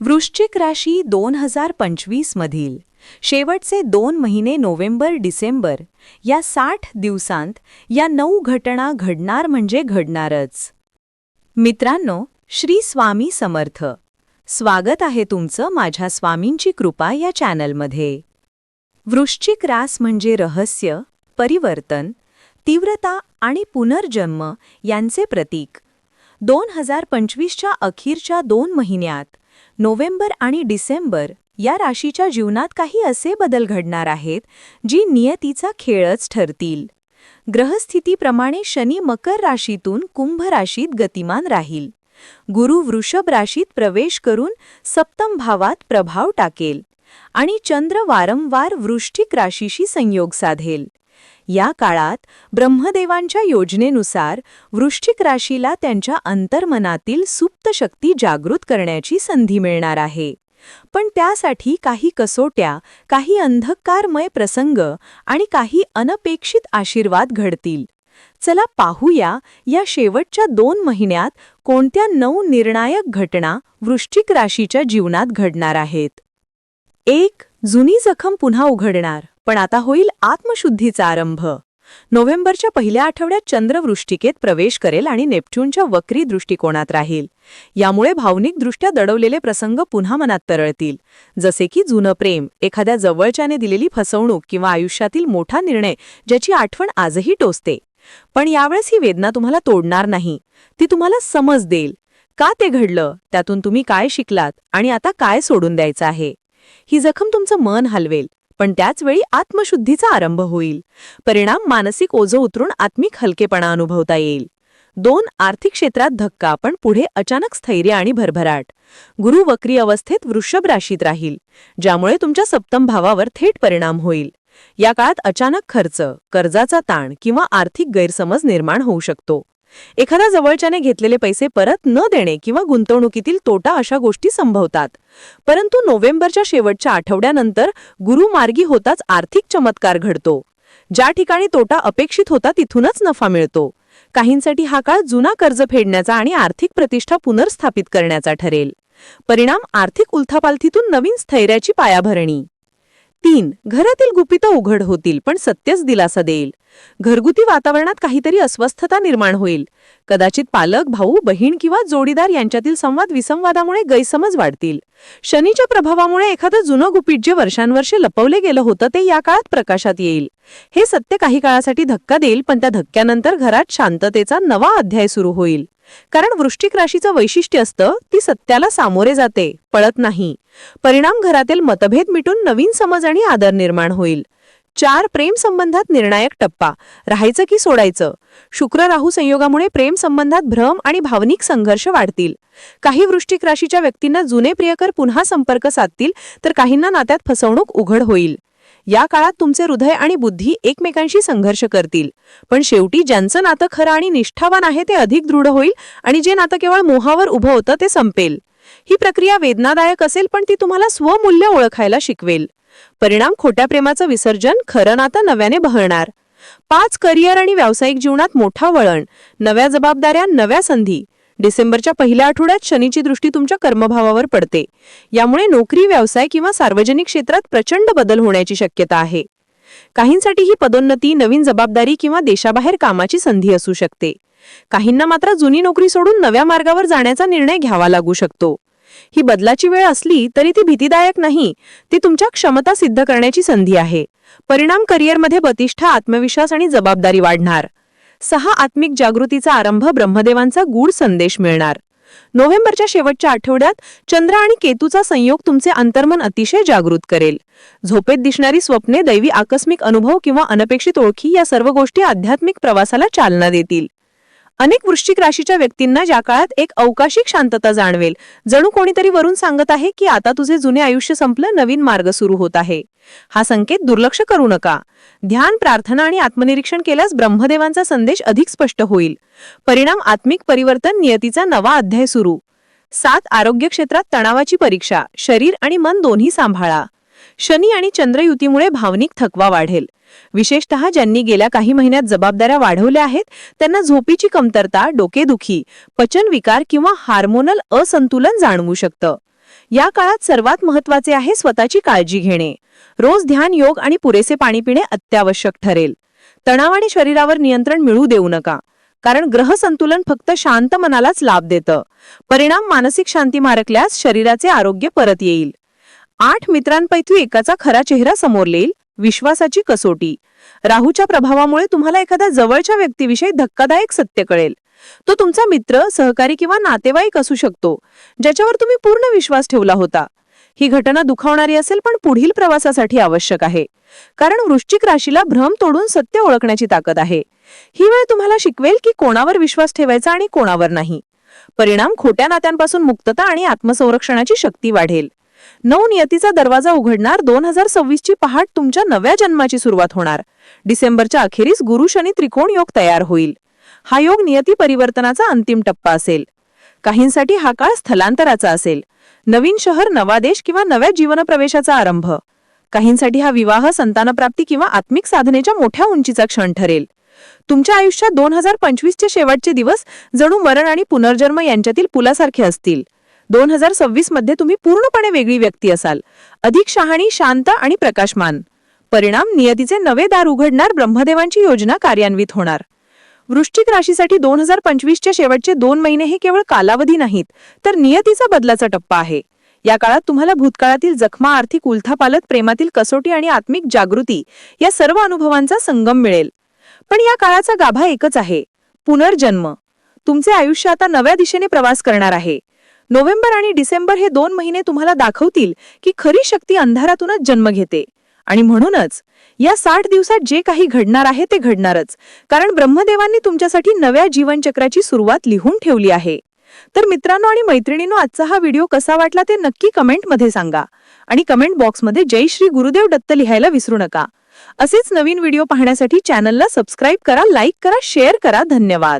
वृश्चिक राशी दोन हजार पंचवीसमधील शेवटचे दोन महिने नोव्हेंबर डिसेंबर या साठ दिवसांत या नऊ घटना घडणार म्हणजे घडणारच. मित्रांनो श्री स्वामी समर्थ. स्वागत आहे तुमचं माझ्या स्वामींची कृपा या चॅनलमध्ये. वृश्चिक रास म्हणजे रहस्य परिवर्तन तीव्रता आणि पुनर्जन्म यांचे प्रतीक. दोन हजार पंचवीसच्या अखेरच्या दोन महिन्यात नोव्हेंबर आणि डिसेंबर या राशीच्या जीवनात काही असे बदल घडणार आहेत जी नियतीचा खेळच ठरतील. ग्रहस्थितीप्रमाणे शनी मकर राशीतून कुंभ राशीत गतिमान राहील. गुरु वृषभ राशीत प्रवेश करून सप्तम भावात प्रभाव टाकेल आणि चंद्र वारंवार वृष्टिक राशीशी संयोग साधेल. या काळात ब्रह्मदेवांच्या योजनेनुसार वृश्चिक राशीला त्यांच्या अंतर्मनातील सुप्त शक्ती जागृत करण्याची संधी मिळणार आहे. पण त्यासाठी काही कसोट्या काही अंधकारमय प्रसंग आणि काही अनपेक्षित आशीर्वाद घडतील. चला पाहूया या शेवटच्या दोन महिन्यात कोणत्या नऊ निर्णायक घटना वृश्चिक राशीच्या जीवनात घडणार आहेत. एक जुनी जखम पुन्हा उघडणार. पण आता होईल आत्मशुद्धीचा आरंभ. नोव्हेंबरच्या पहिल्या आठवड्यात चंद्र वृष्टिकेत प्रवेश करेल आणि नेपच्यूनच्या वक्री दृष्टिकोनात राहील. यामुळे भावनिकदृष्ट्या दडवलेले प्रसंग पुन्हा मनात तरळतील. जसे की जुनं प्रेम एखाद्या जवळच्याने दिलेली फसवणूक किंवा आयुष्यातील मोठा निर्णय ज्याची आठवण आजही टोचते. पण यावेळेस ही वेदना तुम्हाला तोडणार नाही. ती तुम्हाला समज देईल. का ते घडलं? त्यातून तुम्ही काय शिकलात? आणि आता काय सोडून द्यायचं आहे? ही जखम तुमचं मन हलवेल. पण त्याचवेळी आत्मशुद्धीचा आरंभ होईल. परिणाम मानसिक ओझं उतरून आत्मिक हलकेपणा अनुभवता येईल. दोन आर्थिक क्षेत्रात धक्का पण पुढे अचानक स्थैर्य आणि भरभराट. गुरु वक्री अवस्थेत वृषभ राशीत राहील ज्यामुळे तुमच्या सप्तम भावावर थेट परिणाम होईल. या काळात अचानक खर्च कर्जाचा ताण किंवा आर्थिक गैरसमज निर्माण होऊ शकतो. एखाद्या जवळच्याने घेतलेले पैसे परत न देणे किंवा गुंतवणुकीतील तोटा अशा गोष्टी संभवतात. परंतु नोव्हेंबरच्या शेवटच्या आठवड्यानंतर गुरुमार्गी होताच आर्थिक चमत्कार घडतो. ज्या ठिकाणी तोटा अपेक्षित होता तिथूनच नफा मिळतो. काहींसाठी हा काळ जुना कर्ज फेडण्याचा आणि आर्थिक प्रतिष्ठा पुनर्स्थापित करण्याचा ठरेल. परिणाम आर्थिक उलथापालथीतून नवीन स्थैर्याची पायाभरणी. तीन. घरातील गुपितं उघड होतील पण सत्यच दिलासा देईल. घरगुती वातावरणात काहीतरी अस्वस्थता निर्माण होईल. कदाचित पालक भाऊ बहीण किंवा जोडीदार यांच्यातील संवाद विसंवादामुळे गैरसमज वाढतील. शनीच्या प्रभावामुळे एखादं जुनं गुपित जे वर्षांवर्षे लपवले गेलं होतं ते या काळात प्रकाशात येईल. हे सत्य काही काळासाठी धक्का देईल पण त्या धक्क्यानंतर घरात शांततेचा नवा अध्याय सुरू होईल. कारण वृश्चिक राशीचं वैशिष्ट्य असतं ती सत्याला सामोरे जाते पळत नाही. परिणाम घरातील मतभेद मिटून नवीन समज आणि आदर निर्माण होईल. चार प्रेम संबंधात निर्णायक टप्पा. राहायचं की सोडायचं? शुक्र राहू संयोगामुळे प्रेम संबंधात भ्रम आणि भावनिक संघर्ष वाढतील. काही वृश्चिक राशीच्या व्यक्तींना जुने प्रियकर पुन्हा संपर्क साधतील तर काहींना नात्यात फसवणूक उघड होईल. या काळात तुमचे हृदय आणि बुद्धी एकमेकांशी संघर्ष करतील. पण शेवटी ज्यांचं नातं खरं आणि निष्ठावान आहे ते अधिक दृढ होईल आणि जे नातं केवळ मोहावर उभं होतं ते संपेल. ही प्रक्रिया वेदनादायक असेल पण ती तुम्हाला स्वमूल्य ओळखायला शिकवेल. परिणाम खोट्या प्रेमाचं विसर्जन खरं नातं नव्याने बहळणार पाच करिअर आणि व्यावसायिक जीवनात मोठा वळण नव्या जबाबदाऱ्या नव्या संधी. डिसेंबरच्या पहिल्या आठवड्यात शनीची दृष्टी तुमच्या कर्मभावावर पडते. यामुळे नोकरी व्यवसाय किंवा सार्वजनिक क्षेत्रात प्रचंड बदल होण्याची शक्यता आहे. काहींसाठी ही पदोन्नती नवीन जबाबदारी किंवा देशाबाहेर कामाची संधी असू शकते. काहींना मात्र जुनी नोकरी सोडून नव्या मार्गावर जाण्याचा निर्णय घ्यावा लागू शकतो. ही बदलाची वेळ असली तरी ती भीतीदायक नाही ती तुमच्या क्षमता सिद्ध करण्याची संधी आहे. परिणाम करिअरमध्ये प्रतिष्ठा आत्मविश्वास आणि जबाबदारी वाढणार. सहा आत्मिक जागृतीचा आरंभ ब्रह्मदेवांचा गूढ संदेश मिळणार. नोव्हेंबरच्या शेवटच्या आठवड्यात चंद्र आणि केतूचा संयोग तुमचे अंतर्मन अतिशय जागृत करेल. झोपेत दिसणारी स्वप्ने दैवी आकस्मिक अनुभव किंवा अनपेक्षित ओळखी या सर्व गोष्टी आध्यात्मिक प्रवासाला चालना देतील. अनेक वृश्चिक राशीच्या व्यक्तींना ज्या काळात एक अवकाशिक शांतता जाणवेल. जणू कोणीतरी वरून सांगत आहे की आता तुझे जुने आयुष्य संपलं नवीन मार्ग सुरू होत आहे. हा संकेत दुर्लक्ष करू नका. ध्यान प्रार्थना आणि आत्मनिरीक्षण केल्यास ब्रह्मदेवांचा संदेश अधिक स्पष्ट होईल. परिणाम आत्मिक परिवर्तन नियतीचा नवा अध्याय सुरू. सात आरोग्य क्षेत्रात तणावाची परीक्षा. शरीर आणि मन दोन्ही सांभाळा. शनी आणि चंद्रयुतीमुळे भावनिक थकवा वाढेल. विशेषतः ज्यांनी गेल्या काही महिन्यात जबाबदाऱ्या वाढवल्या आहेत त्यांना झोपीची कमतरता डोकेदुखी पचनविकार किंवा हार्मोनल असंतुलन जाणवू शकतं. या काळात सर्वात महत्त्वाचे आहे स्वतःची काळजी घेणे. रोज ध्यान योग आणि पुरेसे पाणी पिणे अत्यावश्यक ठरेल. तणाव आणि शरीरावर नियंत्रण मिळू देऊ नका. कारण ग्रह संतुलन फक्त शांत मनालाच लाभ देतं. परिणाम मानसिक शांती मारकल्यास शरीराचे आरोग्य परत येईल. आठ मित्रांपैकी एकाचा खरा चेहरा समोर येईल. विश्वासाची कसोटी. राहूच्या प्रभावामुळे तुम्हाला एखाद्या जवळच्या व्यक्तीविषयी धक्कादायक सत्य कळेल. तो तुमचा मित्र सहकारी किंवा नातेवाईक असू शकतो ज्याच्यावर तुम्ही पूर्ण विश्वास ठेवला होता. ही घटना दुखावणारी असेल पण पुढील प्रवासासाठी आवश्यक आहे. कारण वृश्चिक राशीला भ्रम तोडून सत्य ओळखण्याची ताकद आहे. ही वेळ तुम्हाला शिकवेल की कोणावर विश्वास ठेवायचा आणि कोणावर नाही. परिणाम खोट्या नात्यांपासून मुक्तता आणि आत्मसंरक्षणाची शक्ती वाढेल. नवनियतीचा दरवाजा उघडणार दोन हजार सव्वीसची पहाट तुमच्या नव्या जन्माची सुरुवात होणार. डिसेंबरच्या अखेरीस गुरु शनी त्रिकोण योग तयार होईल. हा योग नियती परिवर्तनाचा अंतिम टप्पा असेल. काहींसाठी हा काळ स्थलांतराचा असेल. नवीन शहर नवा देश किंवा नव्या जीवनप्रवेशाचा आरंभ. काहींसाठी हा विवाह संतानप्राप्ती किंवा आत्मिक साधनेच्या मोठ्या उंचीचा क्षण ठरेल. तुमच्या आयुष्यात दोन हजार पंचवीसचे शेवटचे दिवस जणू मरण आणि पुनर्जन्म यांच्यातील पुलासारखे असतील. दोन हजार सव्वीसमध्ये तुम्ही पूर्णपणे वेगळी व्यक्ती असाल. अधिक शहाणी शांत आणि प्रकाशमान. परिणाम नियतीचे नवे दार उघडणार ब्रह्मदेवांची योजना कार्यान्वित होणार. वृश्चिक राशीसाठी दोन हजार पंचवीसच्या शेवटचे दोन महिने हे केवळ कालावधी नाहीत तर नियतीचा बदलाचा टप्पा आहे. या काळात तुम्हाला भूतकाळातील जखमा आर्थिक उलथापालत प्रेमातील कसोटी आणि आत्मिक जागृती या सर्व अनुभवांचा संगम मिळेल. पण या काळाचा गाभा एकच आहे. पुनर्जन्म. तुमचे आयुष्य आता नव्या दिशेने प्रवास करणार आहे. नोव्हेंबर आणि डिसेंबर हे दोन महिने तुम्हाला दाखवतील की खरी शक्ती अंधारातूनच जन्म घेते. आणि म्हणूनच या साठ दिवसात जे काही घडणार आहे ते घडणारच. कारण ब्रह्मदेवांनी तुमच्यासाठी नव्या जीवनचक्राची सुरुवात लिहून ठेवली आहे. तर मित्रांनो आणि मैत्रिणींनो आजचा हा व्हिडिओ कसा वाटला ते नक्की कमेंटमध्ये सांगा. आणि कमेंट बॉक्समध्ये जय श्री गुरुदेव दत्त लिहायला विसरू नका. असेच नवीन व्हिडिओ पाहण्यासाठी चॅनलला सबस्क्राईब करा लाईक करा शेअर करा. धन्यवाद.